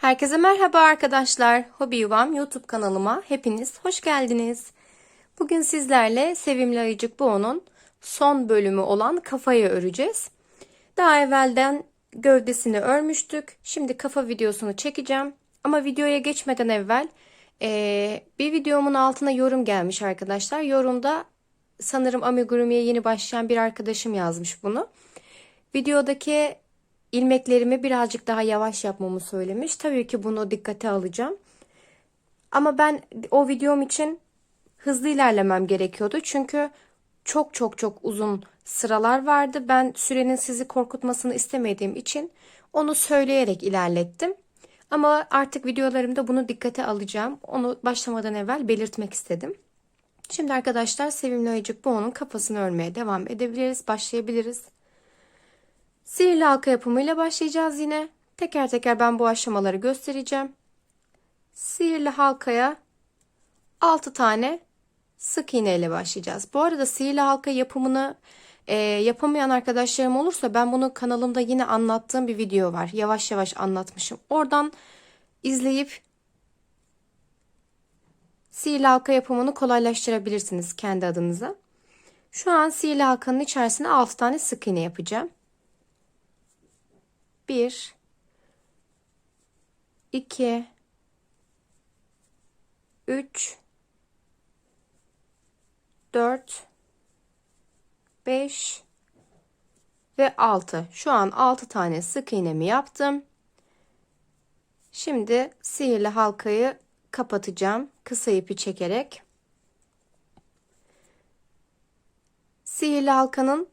Herkese merhaba arkadaşlar. Hobi Yuvam YouTube kanalıma hepiniz hoş geldiniz. Bugün sizlerle Sevimli Ayıcık Boğa'nın son bölümü olan kafayı öreceğiz. Daha evvelden gövdesini örmüştük. Şimdi kafa videosunu çekeceğim. Ama videoya geçmeden evvel eee, bir videomun altına yorum gelmiş arkadaşlar. Yorumda sanırım amigurumiye yeni başlayan bir arkadaşım yazmış bunu. Videodaki ilmeklerimi birazcık daha yavaş yapmamı söylemiş. Tabii ki bunu dikkate alacağım. Ama ben o videom için hızlı ilerlemem gerekiyordu. Çünkü çok çok çok uzun sıralar vardı. Ben sürenin sizi korkutmasını istemediğim için onu söyleyerek ilerlettim. Ama artık videolarımda bunu dikkate alacağım. Onu başlamadan evvel belirtmek istedim. Şimdi arkadaşlar Sevimli Ayıcık Boğa'nın kafasını örmeye devam edebiliriz. Başlayabiliriz. Sihirli halka yapımıyla başlayacağız yine. Teker teker ben bu aşamaları göstereceğim. Sihirli halkaya 6 tane sık iğne ile başlayacağız. Bu arada sihirli halka yapımını e, yapamayan arkadaşlarım olursa ben bunu kanalımda yine anlattığım bir video var. Yavaş yavaş anlatmışım. Oradan izleyip sihirli halka yapımını kolaylaştırabilirsiniz kendi adınıza. Şu an sihirli halkanın içerisine 6 tane sık iğne yapacağım. 1 2 3 4 5 ve 6. Şu an 6 tane sık iğnemi yaptım. Şimdi sihirli halkayı kapatacağım kısa ipi çekerek. Sihirli halkanın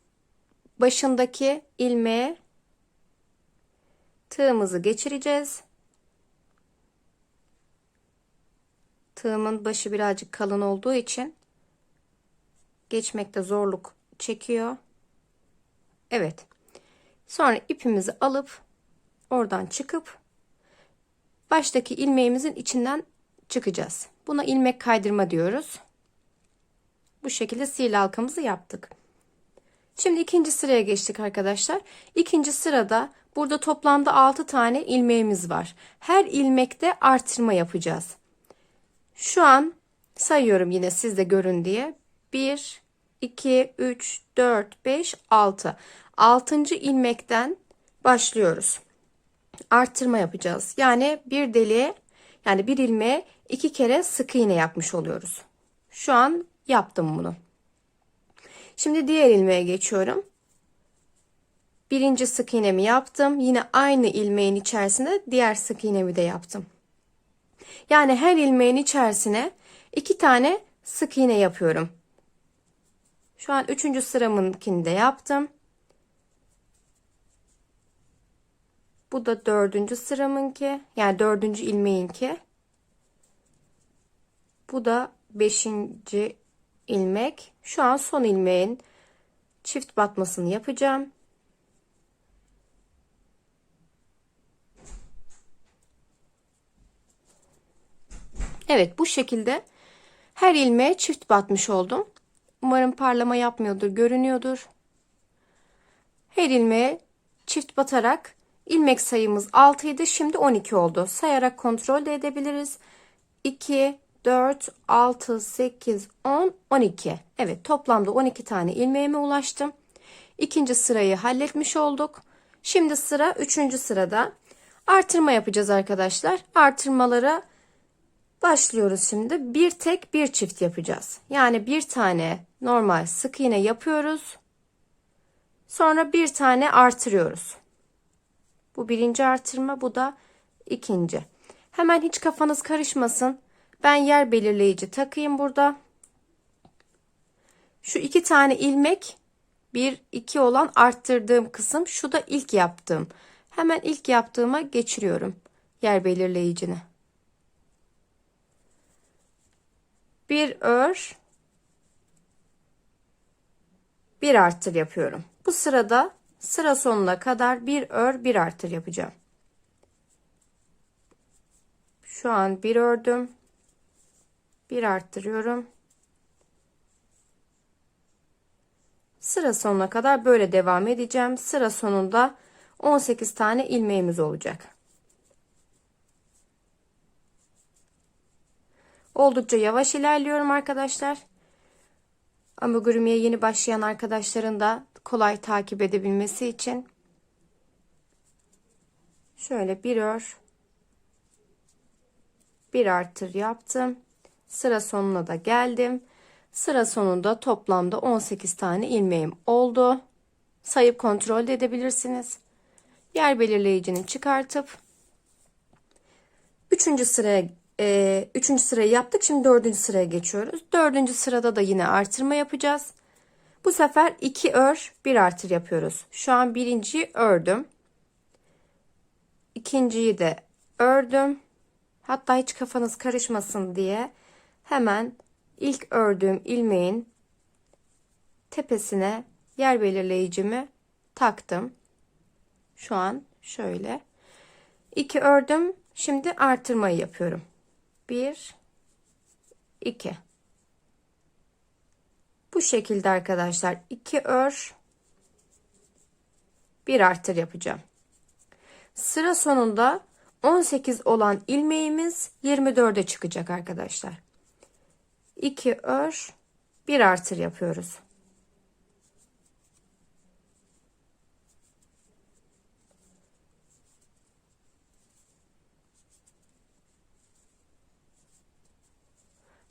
başındaki ilmeğe tığımızı geçireceğiz. Tığımın başı birazcık kalın olduğu için geçmekte zorluk çekiyor. Evet. Sonra ipimizi alıp oradan çıkıp baştaki ilmeğimizin içinden çıkacağız. Buna ilmek kaydırma diyoruz. Bu şekilde sihirli halkamızı yaptık. Şimdi ikinci sıraya geçtik arkadaşlar. İkinci sırada burada toplamda 6 tane ilmeğimiz var. Her ilmekte artırma yapacağız. Şu an sayıyorum yine siz de görün diye. 1, 2, 3, 4, 5, 6. 6. ilmekten başlıyoruz. Arttırma yapacağız. Yani bir deliğe yani bir ilmeğe iki kere sık iğne yapmış oluyoruz. Şu an yaptım bunu. Şimdi diğer ilmeğe geçiyorum. Birinci sık iğnemi yaptım. Yine aynı ilmeğin içerisinde diğer sık iğnemi de yaptım. Yani her ilmeğin içerisine iki tane sık iğne yapıyorum. Şu an üçüncü sıramınkini de yaptım. Bu da dördüncü sıramınki. Yani dördüncü ilmeğinki. Bu da beşinci ilmek. Şu an son ilmeğin çift batmasını yapacağım. Evet bu şekilde her ilmeğe çift batmış oldum. Umarım parlama yapmıyordur, görünüyordur. Her ilmeğe çift batarak ilmek sayımız 6 idi. Şimdi 12 oldu. Sayarak kontrol de edebiliriz. 2, 4, 6, 8, 10, 12. Evet toplamda 12 tane ilmeğime ulaştım. İkinci sırayı halletmiş olduk. Şimdi sıra üçüncü sırada. Artırma yapacağız arkadaşlar. Artırmalara başlıyoruz şimdi. Bir tek bir çift yapacağız. Yani bir tane normal sık iğne yapıyoruz. Sonra bir tane artırıyoruz. Bu birinci artırma bu da ikinci. Hemen hiç kafanız karışmasın. Ben yer belirleyici takayım burada. Şu iki tane ilmek bir iki olan arttırdığım kısım şu da ilk yaptığım. Hemen ilk yaptığıma geçiriyorum yer belirleyicini. Bir ör bir arttır yapıyorum. Bu sırada sıra sonuna kadar bir ör bir arttır yapacağım. Şu an bir ördüm bir arttırıyorum. Sıra sonuna kadar böyle devam edeceğim. Sıra sonunda 18 tane ilmeğimiz olacak. Oldukça yavaş ilerliyorum arkadaşlar. Amigurami'ye yeni başlayan arkadaşların da kolay takip edebilmesi için şöyle bir ör bir artır yaptım. Sıra sonuna da geldim. Sıra sonunda toplamda 18 tane ilmeğim oldu. Sayıp kontrol de edebilirsiniz. Yer belirleyicini çıkartıp 3. sıraya e, üçüncü sırayı yaptık. Şimdi dördüncü sıraya geçiyoruz. Dördüncü sırada da yine artırma yapacağız. Bu sefer 2 ör 1 artır yapıyoruz. Şu an birinciyi ördüm. İkinciyi de ördüm. Hatta hiç kafanız karışmasın diye hemen ilk ördüğüm ilmeğin tepesine yer belirleyicimi taktım. Şu an şöyle. 2 ördüm. Şimdi artırmayı yapıyorum. 1 2 Bu şekilde arkadaşlar 2 ör 1 artır yapacağım. Sıra sonunda 18 olan ilmeğimiz 24'e çıkacak arkadaşlar. 2 ör 1 artır yapıyoruz.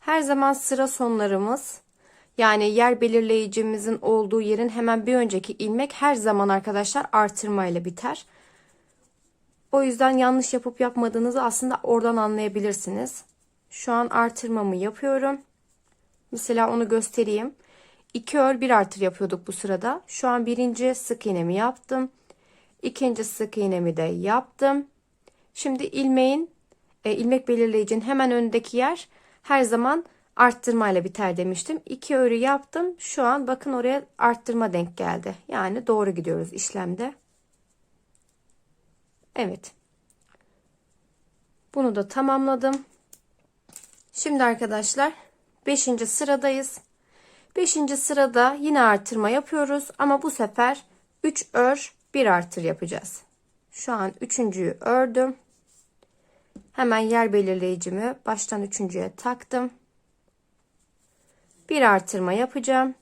Her zaman sıra sonlarımız yani yer belirleyicimizin olduğu yerin hemen bir önceki ilmek her zaman arkadaşlar artırma ile biter. O yüzden yanlış yapıp yapmadığınızı aslında oradan anlayabilirsiniz. Şu an artırmamı yapıyorum. Mesela onu göstereyim. 2 ör 1 artır yapıyorduk bu sırada. Şu an birinci sık iğnemi yaptım. İkinci sık iğnemi de yaptım. Şimdi ilmeğin e, ilmek belirleyicinin hemen önündeki yer her zaman arttırma ile biter demiştim. 2 örü yaptım. Şu an bakın oraya arttırma denk geldi. Yani doğru gidiyoruz işlemde. Evet. Bunu da tamamladım. Şimdi arkadaşlar 5. sıradayız. 5. sırada yine artırma yapıyoruz ama bu sefer 3 ör 1 artır yapacağız. Şu an 3.'yü ördüm. Hemen yer belirleyicimi baştan 3.'ye taktım. Bir artırma yapacağım.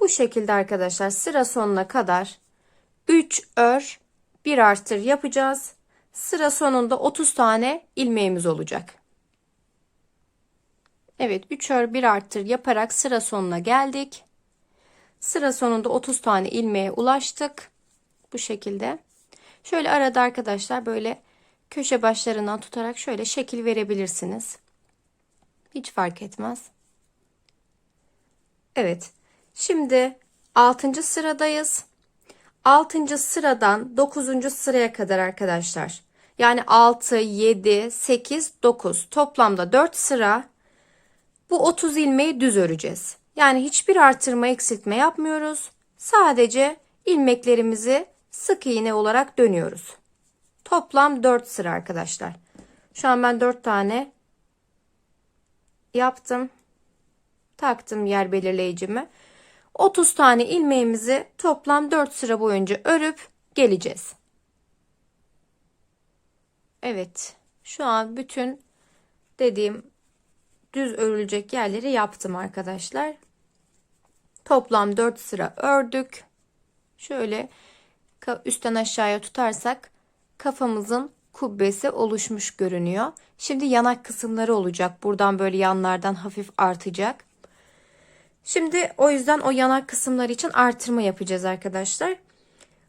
Bu şekilde arkadaşlar sıra sonuna kadar 3 ör 1 artır yapacağız. Sıra sonunda 30 tane ilmeğimiz olacak. Evet 3 ör 1 artır yaparak sıra sonuna geldik. Sıra sonunda 30 tane ilmeğe ulaştık. Bu şekilde. Şöyle arada arkadaşlar böyle köşe başlarından tutarak şöyle şekil verebilirsiniz. Hiç fark etmez. Evet. Şimdi 6. sıradayız. 6. sıradan 9. sıraya kadar arkadaşlar. Yani 6, 7, 8, 9 toplamda 4 sıra bu 30 ilmeği düz öreceğiz. Yani hiçbir artırma eksiltme yapmıyoruz. Sadece ilmeklerimizi sık iğne olarak dönüyoruz. Toplam 4 sıra arkadaşlar. Şu an ben 4 tane yaptım. Taktım yer belirleyicimi. 30 tane ilmeğimizi toplam 4 sıra boyunca örüp geleceğiz. Evet. Şu an bütün dediğim düz örülecek yerleri yaptım arkadaşlar. Toplam 4 sıra ördük. Şöyle üstten aşağıya tutarsak kafamızın kubbesi oluşmuş görünüyor. Şimdi yanak kısımları olacak. Buradan böyle yanlardan hafif artacak. Şimdi o yüzden o yanak kısımlar için artırma yapacağız arkadaşlar.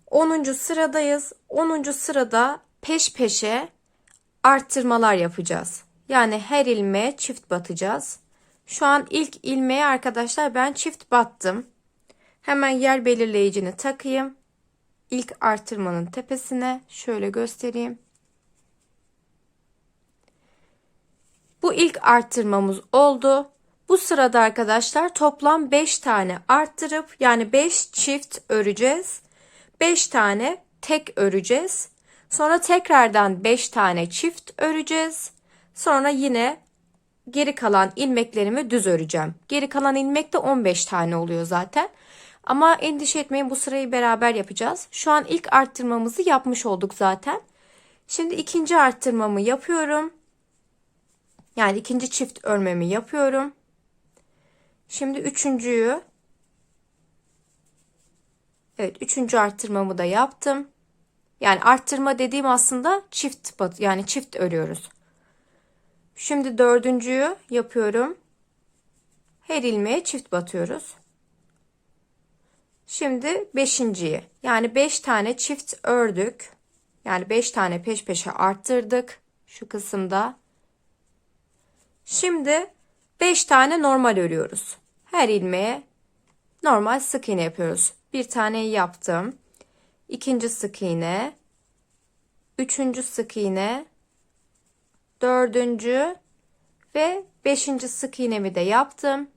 10. sıradayız. 10. sırada peş peşe arttırmalar yapacağız. Yani her ilmeğe çift batacağız. Şu an ilk ilmeğe arkadaşlar ben çift battım. Hemen yer belirleyicini takayım. İlk artırmanın tepesine şöyle göstereyim. Bu ilk arttırmamız oldu. Bu sırada arkadaşlar toplam 5 tane arttırıp yani 5 çift öreceğiz. 5 tane tek öreceğiz. Sonra tekrardan 5 tane çift öreceğiz. Sonra yine geri kalan ilmeklerimi düz öreceğim. Geri kalan ilmek de 15 tane oluyor zaten. Ama endişe etmeyin bu sırayı beraber yapacağız. Şu an ilk arttırmamızı yapmış olduk zaten. Şimdi ikinci arttırmamı yapıyorum. Yani ikinci çift örmemi yapıyorum. Şimdi üçüncüyü Evet, üçüncü arttırmamı da yaptım. Yani arttırma dediğim aslında çift yani çift örüyoruz. Şimdi dördüncüyü yapıyorum. Her ilmeğe çift batıyoruz. Şimdi beşinciyi yani beş tane çift ördük. Yani beş tane peş peşe arttırdık şu kısımda. Şimdi beş tane normal örüyoruz. Her ilmeğe normal sık iğne yapıyoruz. Bir tane yaptım. İkinci sık iğne. Üçüncü sık iğne. Dördüncü ve beşinci sık iğnemi de yaptım.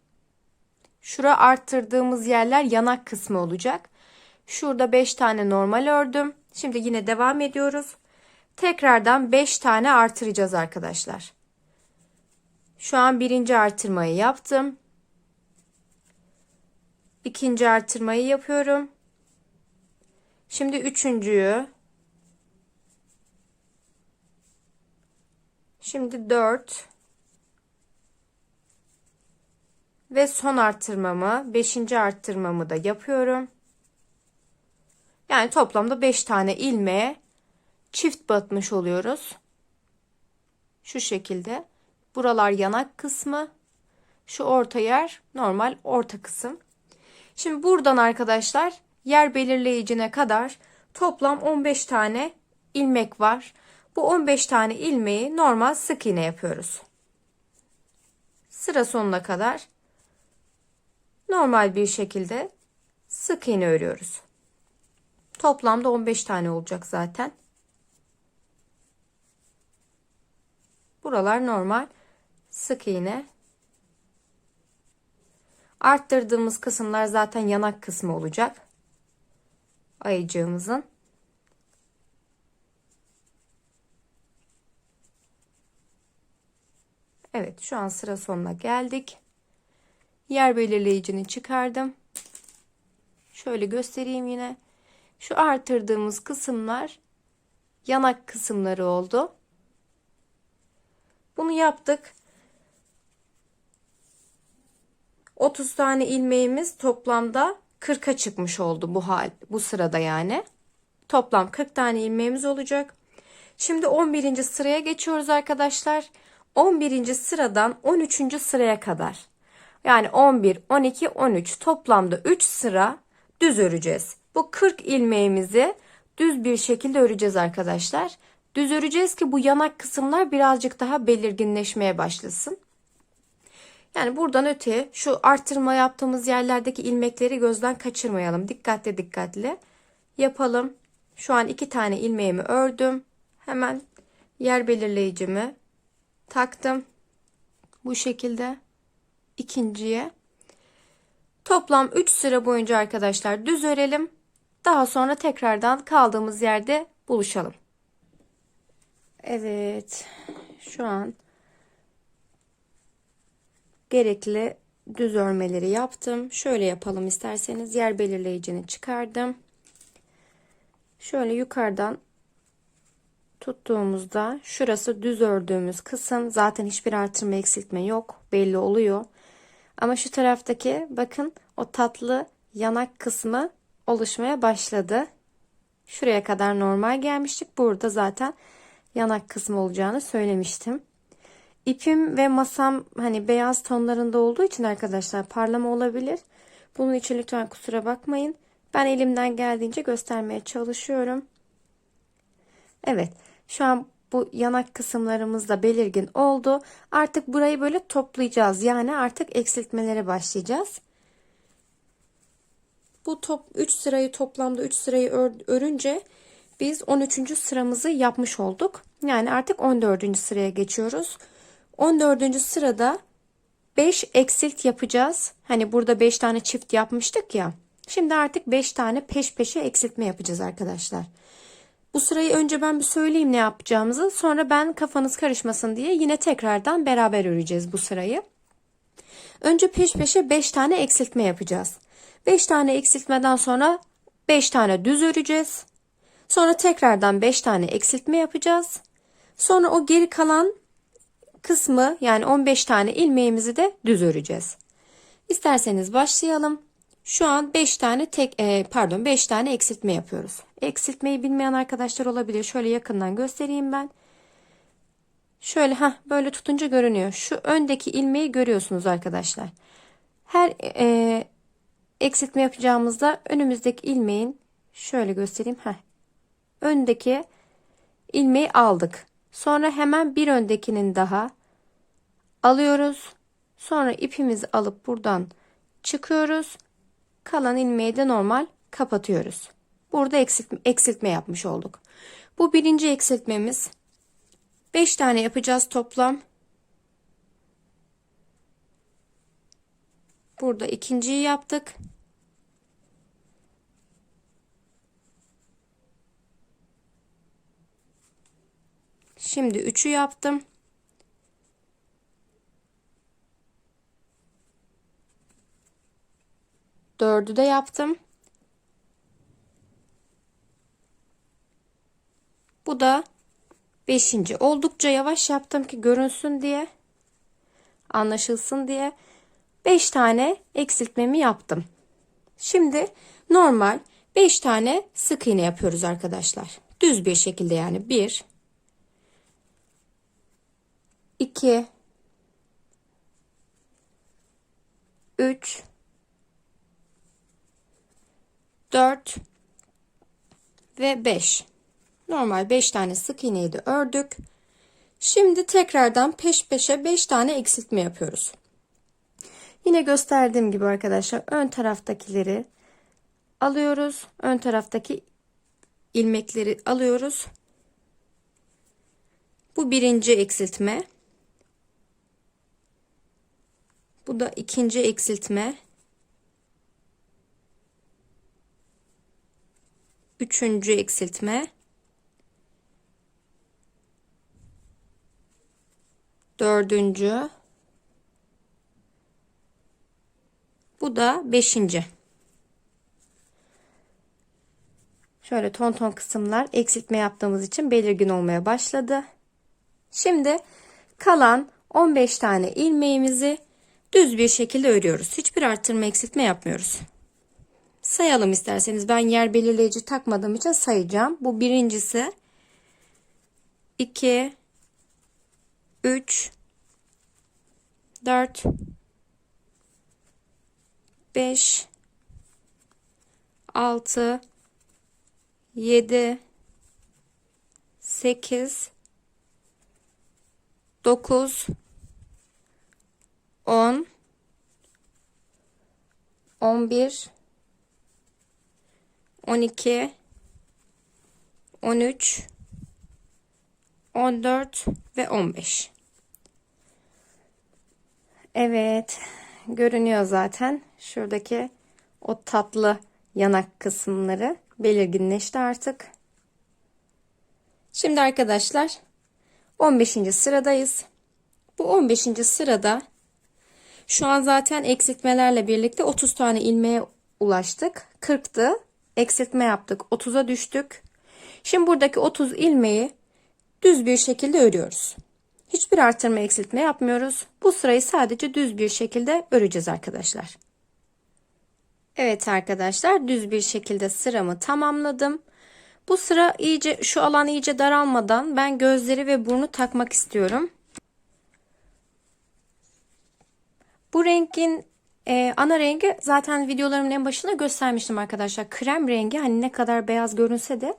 Şura arttırdığımız yerler yanak kısmı olacak. Şurada 5 tane normal ördüm. Şimdi yine devam ediyoruz. Tekrardan 5 tane artıracağız arkadaşlar. Şu an birinci artırmayı yaptım. İkinci artırmayı yapıyorum. Şimdi üçüncüyü. Şimdi dört. Ve son arttırmamı, beşinci arttırmamı da yapıyorum. Yani toplamda beş tane ilmeğe çift batmış oluyoruz. Şu şekilde. Buralar yanak kısmı. Şu orta yer normal orta kısım. Şimdi buradan arkadaşlar yer belirleyicine kadar toplam 15 tane ilmek var. Bu 15 tane ilmeği normal sık iğne yapıyoruz. Sıra sonuna kadar normal bir şekilde sık iğne örüyoruz. Toplamda 15 tane olacak zaten. Buralar normal sık iğne. Arttırdığımız kısımlar zaten yanak kısmı olacak. Ayıcığımızın. Evet şu an sıra sonuna geldik. Yer belirleyicini çıkardım. Şöyle göstereyim yine. Şu artırdığımız kısımlar yanak kısımları oldu. Bunu yaptık. 30 tane ilmeğimiz toplamda 40'a çıkmış oldu bu hal bu sırada yani. Toplam 40 tane ilmeğimiz olacak. Şimdi 11. sıraya geçiyoruz arkadaşlar. 11. sıradan 13. sıraya kadar. Yani 11, 12, 13 toplamda 3 sıra düz öreceğiz. Bu 40 ilmeğimizi düz bir şekilde öreceğiz arkadaşlar. Düz öreceğiz ki bu yanak kısımlar birazcık daha belirginleşmeye başlasın. Yani buradan öte şu arttırma yaptığımız yerlerdeki ilmekleri gözden kaçırmayalım. Dikkatli dikkatli yapalım. Şu an iki tane ilmeğimi ördüm. Hemen yer belirleyicimi taktım. Bu şekilde ikinciye. Toplam 3 sıra boyunca arkadaşlar düz örelim. Daha sonra tekrardan kaldığımız yerde buluşalım. Evet. Şu an gerekli düz örmeleri yaptım. Şöyle yapalım isterseniz yer belirleyicini çıkardım. Şöyle yukarıdan tuttuğumuzda şurası düz ördüğümüz kısım zaten hiçbir artırma eksiltme yok belli oluyor. Ama şu taraftaki bakın o tatlı yanak kısmı oluşmaya başladı. Şuraya kadar normal gelmiştik. Burada zaten yanak kısmı olacağını söylemiştim. İpim ve masam hani beyaz tonlarında olduğu için arkadaşlar parlama olabilir. Bunun için lütfen kusura bakmayın. Ben elimden geldiğince göstermeye çalışıyorum. Evet şu an bu yanak kısımlarımız da belirgin oldu. Artık burayı böyle toplayacağız. Yani artık eksiltmelere başlayacağız. Bu top 3 sırayı toplamda 3 sırayı ör, örünce biz 13. sıramızı yapmış olduk. Yani artık 14. sıraya geçiyoruz. 14. sırada 5 eksilt yapacağız. Hani burada 5 tane çift yapmıştık ya. Şimdi artık 5 tane peş peşe eksiltme yapacağız arkadaşlar. Bu sırayı önce ben bir söyleyeyim ne yapacağımızı. Sonra ben kafanız karışmasın diye yine tekrardan beraber öreceğiz bu sırayı. Önce peş peşe 5 tane eksiltme yapacağız. 5 tane eksiltmeden sonra 5 tane düz öreceğiz. Sonra tekrardan 5 tane eksiltme yapacağız. Sonra o geri kalan kısmı yani 15 tane ilmeğimizi de düz öreceğiz. İsterseniz başlayalım. Şu an 5 tane tek e, pardon 5 tane eksiltme yapıyoruz. Eksiltmeyi bilmeyen arkadaşlar olabilir. Şöyle yakından göstereyim ben. Şöyle ha böyle tutunca görünüyor. Şu öndeki ilmeği görüyorsunuz arkadaşlar. Her e, eksiltme yapacağımızda önümüzdeki ilmeğin şöyle göstereyim. Heh, öndeki ilmeği aldık. Sonra hemen bir öndekinin daha alıyoruz. Sonra ipimizi alıp buradan çıkıyoruz. Kalan ilmeği de normal kapatıyoruz. Burada eksiltme, eksiltme yapmış olduk. Bu birinci eksiltmemiz. 5 tane yapacağız toplam. Burada ikinciyi yaptık. Şimdi üçü yaptım. Dördü de yaptım. Bu da beşinci. Oldukça yavaş yaptım ki görünsün diye. Anlaşılsın diye. Beş tane eksiltmemi yaptım. Şimdi normal beş tane sık iğne yapıyoruz arkadaşlar. Düz bir şekilde yani bir, iki, üç, 4 ve 5. Normal 5 tane sık iğneyi de ördük. Şimdi tekrardan peş peşe 5 tane eksiltme yapıyoruz. Yine gösterdiğim gibi arkadaşlar ön taraftakileri alıyoruz. Ön taraftaki ilmekleri alıyoruz. Bu birinci eksiltme. Bu da ikinci eksiltme. Üçüncü eksiltme. Dördüncü. Bu da beşinci. Şöyle ton ton kısımlar eksiltme yaptığımız için belirgin olmaya başladı. Şimdi kalan 15 tane ilmeğimizi düz bir şekilde örüyoruz. Hiçbir arttırma eksiltme yapmıyoruz Sayalım isterseniz. Ben yer belirleyici takmadığım için sayacağım. Bu birincisi. 2 3 4 5 6 7 8 9 10 11 12 13 14 ve 15 Evet görünüyor zaten şuradaki o tatlı yanak kısımları belirginleşti artık şimdi arkadaşlar 15. sıradayız bu 15. sırada şu an zaten eksiltmelerle birlikte 30 tane ilmeğe ulaştık 40'tı eksiltme yaptık. 30'a düştük. Şimdi buradaki 30 ilmeği düz bir şekilde örüyoruz. Hiçbir artırma eksiltme yapmıyoruz. Bu sırayı sadece düz bir şekilde öreceğiz arkadaşlar. Evet arkadaşlar düz bir şekilde sıramı tamamladım. Bu sıra iyice şu alan iyice daralmadan ben gözleri ve burnu takmak istiyorum. Bu rengin ee, ana rengi zaten videolarımın en başında göstermiştim arkadaşlar. Krem rengi hani ne kadar beyaz görünse de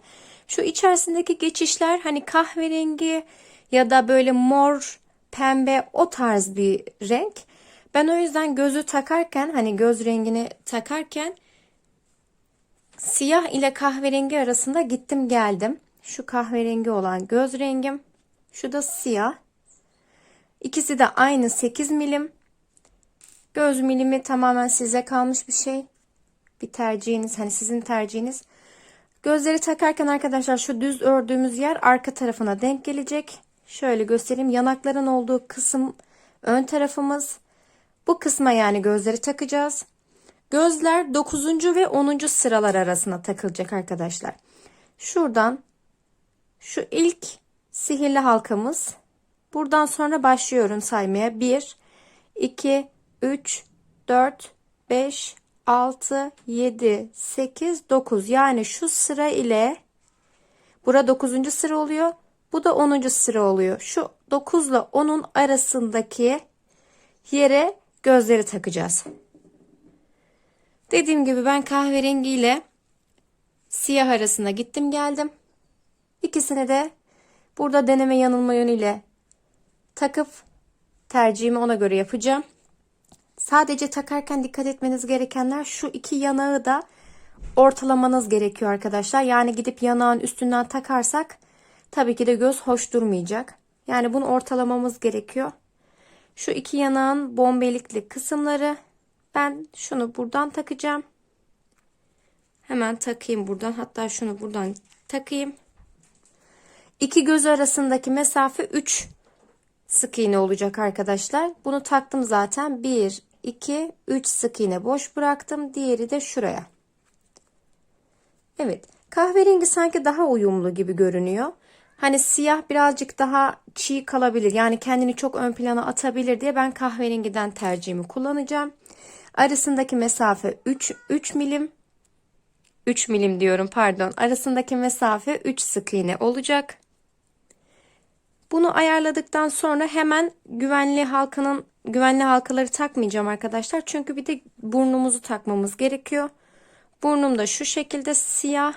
şu içerisindeki geçişler hani kahverengi ya da böyle mor, pembe o tarz bir renk. Ben o yüzden gözü takarken hani göz rengini takarken siyah ile kahverengi arasında gittim geldim. Şu kahverengi olan göz rengim. Şu da siyah. İkisi de aynı 8 milim. Göz milimi tamamen size kalmış bir şey. Bir tercihiniz hani sizin tercihiniz. Gözleri takarken arkadaşlar şu düz ördüğümüz yer arka tarafına denk gelecek. Şöyle göstereyim. Yanakların olduğu kısım ön tarafımız. Bu kısma yani gözleri takacağız. Gözler 9. ve 10. sıralar arasına takılacak arkadaşlar. Şuradan şu ilk sihirli halkamız Buradan sonra başlıyorum saymaya. 1, 2, 3, 4, 5, 6, 7, 8, 9. Yani şu sıra ile bura 9. sıra oluyor. Bu da 10. sıra oluyor. Şu 9 ile 10'un arasındaki yere gözleri takacağız. Dediğim gibi ben kahverengi ile siyah arasına gittim geldim. İkisini de burada deneme yanılma yönüyle takıp tercihimi ona göre yapacağım. Sadece takarken dikkat etmeniz gerekenler şu iki yanağı da ortalamanız gerekiyor arkadaşlar. Yani gidip yanağın üstünden takarsak tabii ki de göz hoş durmayacak. Yani bunu ortalamamız gerekiyor. Şu iki yanağın bombelikli kısımları ben şunu buradan takacağım. Hemen takayım buradan. Hatta şunu buradan takayım. İki göz arasındaki mesafe 3 sık iğne olacak arkadaşlar. Bunu taktım zaten. 1, 2, 3 sık iğne boş bıraktım. Diğeri de şuraya. Evet. Kahverengi sanki daha uyumlu gibi görünüyor. Hani siyah birazcık daha çiğ kalabilir. Yani kendini çok ön plana atabilir diye ben kahverengiden tercihimi kullanacağım. Arasındaki mesafe 3, 3 milim. 3 milim diyorum pardon. Arasındaki mesafe 3 sık iğne olacak. Bunu ayarladıktan sonra hemen güvenli halkanın güvenli halkaları takmayacağım arkadaşlar. Çünkü bir de burnumuzu takmamız gerekiyor. Burnum da şu şekilde siyah.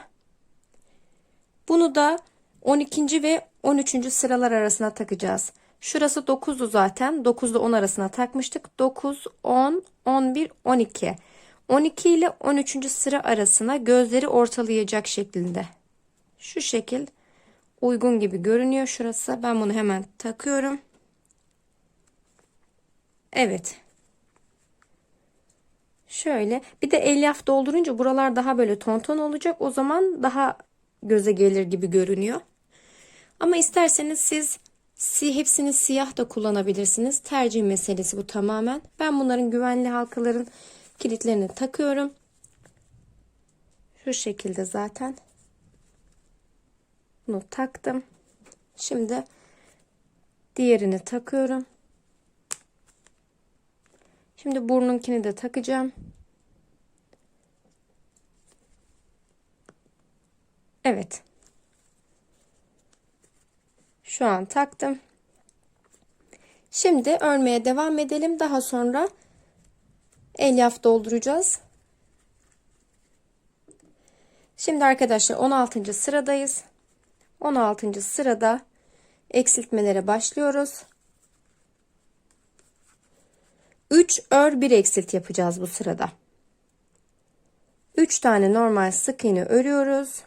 Bunu da 12. ve 13. sıralar arasına takacağız. Şurası 9'du zaten. 9 ile 10 arasına takmıştık. 9, 10, 11, 12. 12 ile 13. sıra arasına gözleri ortalayacak şeklinde. Şu şekil uygun gibi görünüyor şurası. Ben bunu hemen takıyorum. Evet. Şöyle bir de elyaf doldurunca buralar daha böyle tonton olacak. O zaman daha göze gelir gibi görünüyor. Ama isterseniz siz hepsini siyah da kullanabilirsiniz. Tercih meselesi bu tamamen. Ben bunların güvenli halkaların kilitlerini takıyorum. Şu şekilde zaten. Bunu taktım. Şimdi diğerini takıyorum. Şimdi burnunkini de takacağım. Evet. Şu an taktım. Şimdi örmeye devam edelim. Daha sonra elyaf dolduracağız. Şimdi arkadaşlar 16. sıradayız. 16. sırada eksiltmelere başlıyoruz. 3 ör 1 eksilt yapacağız bu sırada. 3 tane normal sık iğne örüyoruz.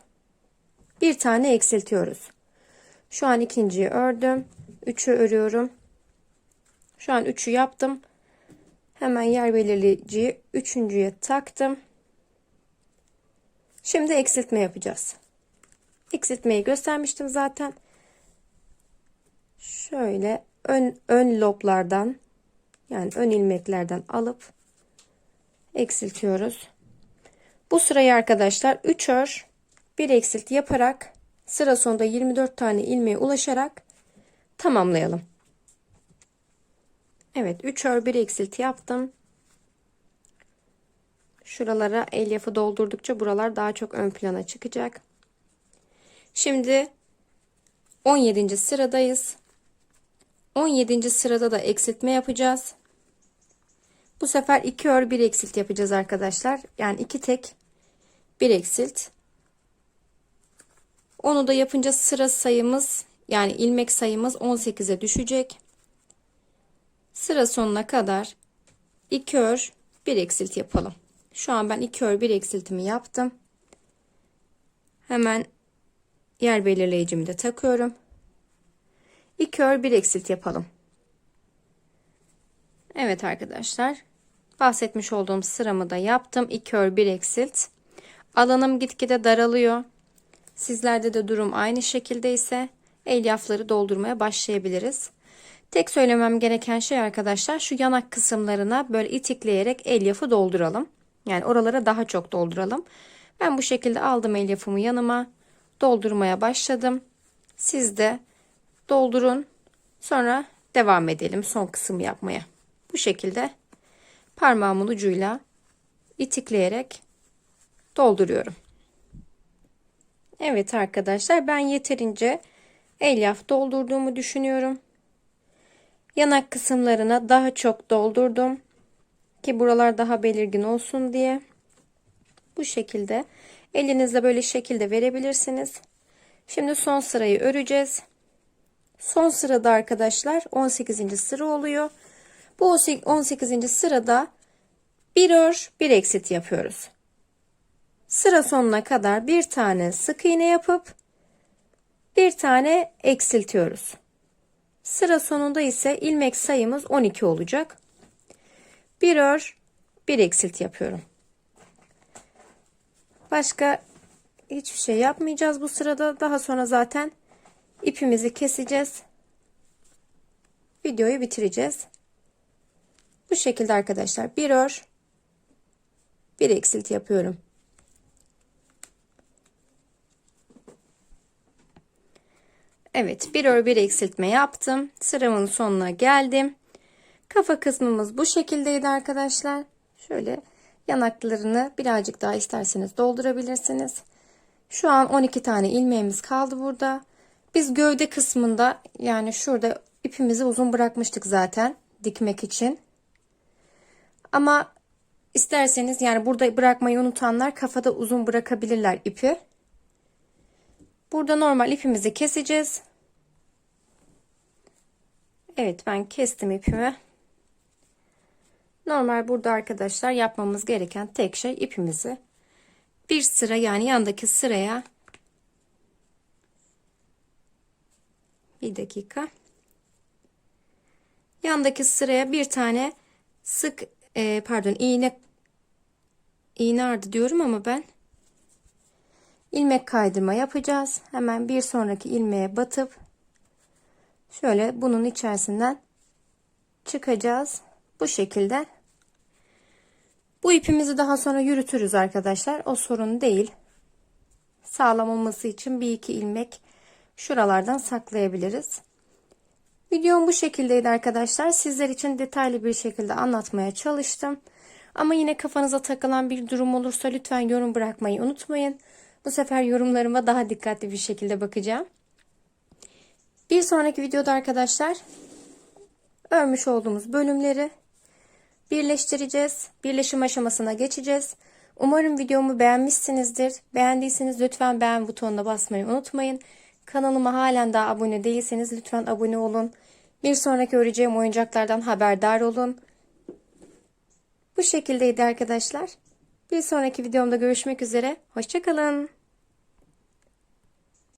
Bir tane eksiltiyoruz. Şu an ikinciyi ördüm. 3'ü örüyorum. Şu an 3'ü yaptım. Hemen yer belirleyiciyi üçüncüye taktım. Şimdi eksiltme yapacağız. Eksiltmeyi göstermiştim zaten. Şöyle ön, ön loblardan yani ön ilmeklerden alıp eksiltiyoruz. Bu sırayı arkadaşlar 3 ör 1 eksilt yaparak sıra sonunda 24 tane ilmeğe ulaşarak tamamlayalım. Evet 3 ör 1 eksilt yaptım. Şuralara elyafı doldurdukça buralar daha çok ön plana çıkacak. Şimdi 17. sıradayız. 17. sırada da eksiltme yapacağız. Bu sefer 2 ör 1 eksilt yapacağız arkadaşlar. Yani 2 tek 1 eksilt. Onu da yapınca sıra sayımız yani ilmek sayımız 18'e düşecek. Sıra sonuna kadar 2 ör 1 eksilt yapalım. Şu an ben 2 ör 1 eksiltimi yaptım. Hemen yer belirleyicimi de takıyorum. 2 ör 1 eksilt yapalım. Evet arkadaşlar. Bahsetmiş olduğum sıramı da yaptım. 2 ör 1 eksilt. Alanım gitgide daralıyor. Sizlerde de durum aynı şekilde ise elyafları doldurmaya başlayabiliriz. Tek söylemem gereken şey arkadaşlar şu yanak kısımlarına böyle itikleyerek elyafı dolduralım. Yani oralara daha çok dolduralım. Ben bu şekilde aldım elyafımı yanıma. Doldurmaya başladım. Siz de doldurun. Sonra devam edelim son kısım yapmaya. Bu şekilde parmağımın ucuyla itikleyerek dolduruyorum. Evet arkadaşlar ben yeterince elyaf doldurduğumu düşünüyorum. Yanak kısımlarına daha çok doldurdum ki buralar daha belirgin olsun diye. Bu şekilde elinizle böyle şekilde verebilirsiniz. Şimdi son sırayı öreceğiz. Son sırada arkadaşlar 18. sıra oluyor. Bu 18. sırada bir ör bir eksit yapıyoruz. Sıra sonuna kadar bir tane sık iğne yapıp bir tane eksiltiyoruz. Sıra sonunda ise ilmek sayımız 12 olacak. Bir ör bir eksilt yapıyorum. Başka hiçbir şey yapmayacağız bu sırada. Daha sonra zaten ipimizi keseceğiz. Videoyu bitireceğiz. Bu şekilde arkadaşlar bir ör bir eksilt yapıyorum. Evet bir ör bir eksiltme yaptım. Sıramın sonuna geldim. Kafa kısmımız bu şekildeydi arkadaşlar. Şöyle yanaklarını birazcık daha isterseniz doldurabilirsiniz. Şu an 12 tane ilmeğimiz kaldı burada. Biz gövde kısmında yani şurada ipimizi uzun bırakmıştık zaten dikmek için. Ama isterseniz yani burada bırakmayı unutanlar kafada uzun bırakabilirler ipi. Burada normal ipimizi keseceğiz. Evet ben kestim ipimi. Normal burada arkadaşlar yapmamız gereken tek şey ipimizi bir sıra yani yandaki sıraya bir dakika yandaki sıraya bir tane sık e, pardon iğne iğne ardı diyorum ama ben ilmek kaydırma yapacağız hemen bir sonraki ilmeğe batıp şöyle bunun içerisinden çıkacağız bu şekilde bu ipimizi daha sonra yürütürüz arkadaşlar. O sorun değil. Sağlam olması için bir iki ilmek şuralardan saklayabiliriz. Videom bu şekildeydi arkadaşlar. Sizler için detaylı bir şekilde anlatmaya çalıştım. Ama yine kafanıza takılan bir durum olursa lütfen yorum bırakmayı unutmayın. Bu sefer yorumlarıma daha dikkatli bir şekilde bakacağım. Bir sonraki videoda arkadaşlar örmüş olduğumuz bölümleri birleştireceğiz. Birleşim aşamasına geçeceğiz. Umarım videomu beğenmişsinizdir. Beğendiyseniz lütfen beğen butonuna basmayı unutmayın. Kanalıma halen daha abone değilseniz lütfen abone olun. Bir sonraki öreceğim oyuncaklardan haberdar olun. Bu şekildeydi arkadaşlar. Bir sonraki videomda görüşmek üzere. Hoşçakalın.